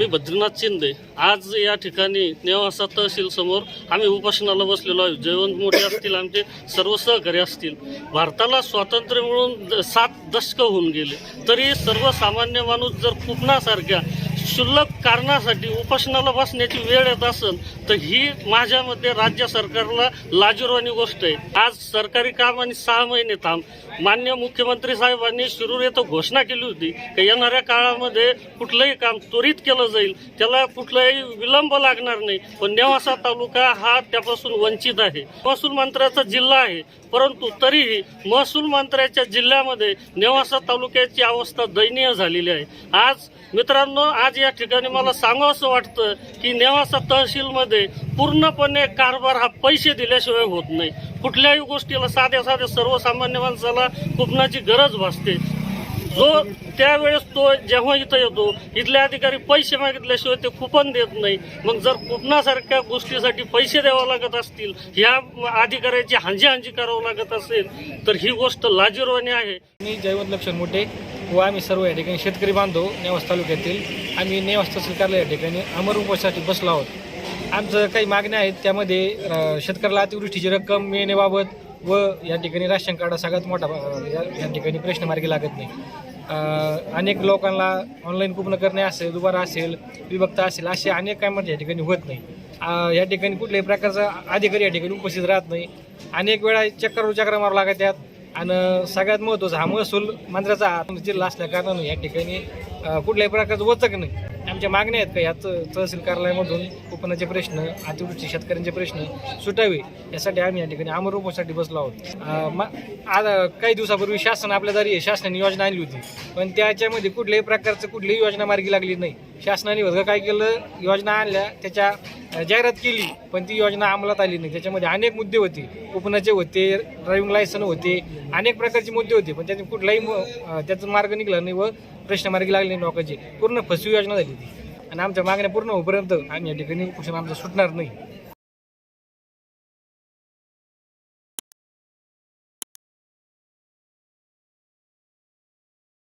मी बद्रीनाथ शिंदे. आज या ठिकाणी नेवासा तहसील समोर आम्ही उपासनाला बसलेलो आहे जयवंत मोठे असतील आमचे सर्व सहकारी असतील. भारताला स्वातंत्र्य मिळून द- सात दशकं होऊन गेले. तरी सर्वसामान्य माणूस जर कुपणासारख्या क्षुल्लक कारणासाठी उपोषणाला बसण्याची वेळ येत असेल तर ही माझ्या मते राज्य सरकारला लाजीरवाणी गोष्ट आहे. आज सरकारी काम आणि सहा महिने थांब. मान्य मुख्यमंत्री साहेबांनी शिरूर येथे घोषणा केली होती की येणाऱ्या काळामध्ये कुठलंही काम त्वरित केलं जाईल. त्याला कुठलाही विलंब लागणार नाही. पण नेवासा तालुका हा त्यापासून वंचित आहे. महसूल मंत्र्याचा जिल्हा आहे. परंतु तरीही महसूल मंत्र्याच्या जिल्ह्यामध्ये नेवासा तालुक्याची अवस्था दयनीय झालेली आहे. आज मित्रांनो आज या ठिकाणी मला सांगावं असं वाटतं की नेवासा तहसीलमध्ये पूर्णपणे कारभार हा पैसे दिल्याशिवाय होत नाही. कुठल्याही गोष्टीला साध्या साध्या सर्वसामान्य माणसाला कुपनाची गरज भासते. जो त्यावेळेस तो जेव्हा इथं येतो इथले अधिकारी पैसे मागितल्याशिवाय ते कुपन देत नाही. मग जर कुपनासारख्या गोष्टीसाठी पैसे द्यावं लागत असतील ह्या अधिकाऱ्याची हांजी हांजी करावं लागत असेल तर ही गोष्ट लाजीरवाणी आहे. मी जयवंत लक्ष्मण मोठे व आम्ही सर्व या ठिकाणी शेतकरी बांधव नेवास तालुक्यातील आम्ही नेवास तहसीलकारला या ठिकाणी अमर उपासाठी बसलो आहोत. आमचं काही मागण्या आहेत त्यामध्ये शेतकऱ्याला अतिवृष्टीची रक्कम मिळण्याबाबत व या ठिकाणी राशन कार्ड सगळ्यात मोठा या या ठिकाणी प्रश्न मार्गी लागत नाही. अनेक लोकांना ऑनलाईन कुपन करणे असेल दुबारा असेल विभक्त असेल असे अनेक कामात म्हणजे या ठिकाणी होत नाही. या ठिकाणी कुठल्याही प्रकारचा अधिकारी या ठिकाणी उपस्थित राहत नाही. अनेक वेळा चक्कर चक्र मारू लागत्यात आणि सगळ्यात महत्त्वाचा हा महसूल मंत्र्याचा जिल्हा असल्या कारणानं या ठिकाणी कुठल्याही प्रकारचं वचक नाही. आमच्या मागण्या आहेत का? यात तहसील कार्यालयामधून कुपनाचे प्रश्न अतिवृष्टी शेतकऱ्यांचे प्रश्न सुटावे यासाठी आम्ही या ठिकाणी अमर उपोषणासाठी बसलो आहोत. मा- आज काही दिवसापूर्वी शासन आपल्या दारी आहे. शासनाने योजना आणली होती. पण त्याच्यामध्ये कुठल्याही प्रकारचं कुठलीही योजना मार्गी लागली नाही. शासनाने वर्ग काय केलं? योजना आणल्या त्याच्या जाहिरात केली पण ती योजना अंमलात आली नाही. त्याच्यामध्ये अनेक मुद्दे होते. कुपनाचे होते ड्रायव्हिंग लायसन होते अनेक प्रकारचे मुद्दे होते. पण त्यातून कुठलाही म- मार्ग निघाला नाही व प्रश्न मार्गी लागले नाही लोकांचे. पूर्ण फसवी योजना झाली ती आणि आमच्या मागण्या पूर्ण होईपर्यंत आम्ही या ठिकाणी उपोषण आमचं सुटणार नाही.